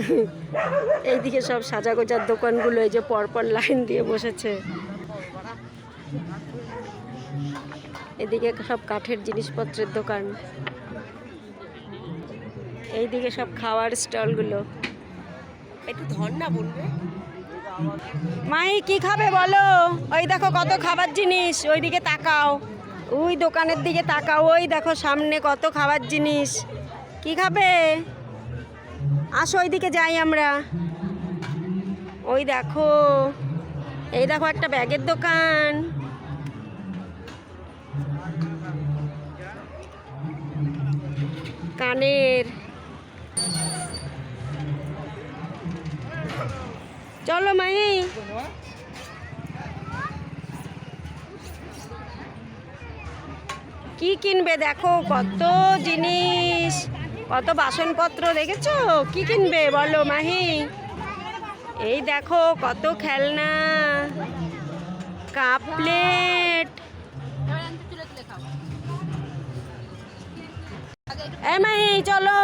এইদিকে সব সাজা গোজার দোকানগুলো এই যে পরপর লাইন দিয়ে বসেছে। এদিকে সব কাঠের জিনিসপত্রের দোকান। এইদিকে সব খাওয়ার স্টলগুলো। একটু ধর না বলবে। মাই কি খাবে বলো? ওই দেখো কত খাবার জিনিস ওইদিকে তাকাও। ওই দোকানের দিকে তাকাও ওই দেখো সামনে কত খাবার জিনিস। কি খাবে? আসো, ওইদিকে যাই আমরা। ওই দেখো, এই দেখো একটা ব্যাগের দোকান। কানের। চলো, মাই। কি কিনবে দেখো, কত জিনিস। কত বাসনপত্র দেখেছ? কি কিনবে বলো মাহি? এই দেখো, কত খেলনা। Cup plate. এ মাহি, চলো।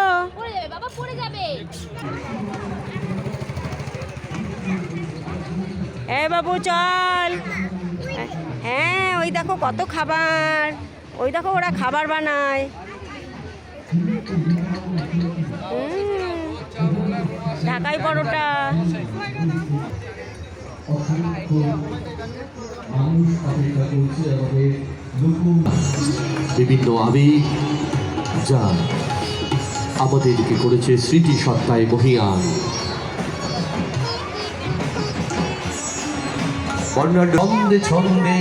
এ বাবু, চল। হ্যাঁ ওই দেখো কত খাবার। ওই দেখো ওরা খাবার বানায়। ঢাকাই পরোটা। বিভিন্ন আবেগ যা আমাদেরকে করেছে স্মৃতি সত্তায় মহিয়ান। ছন্দে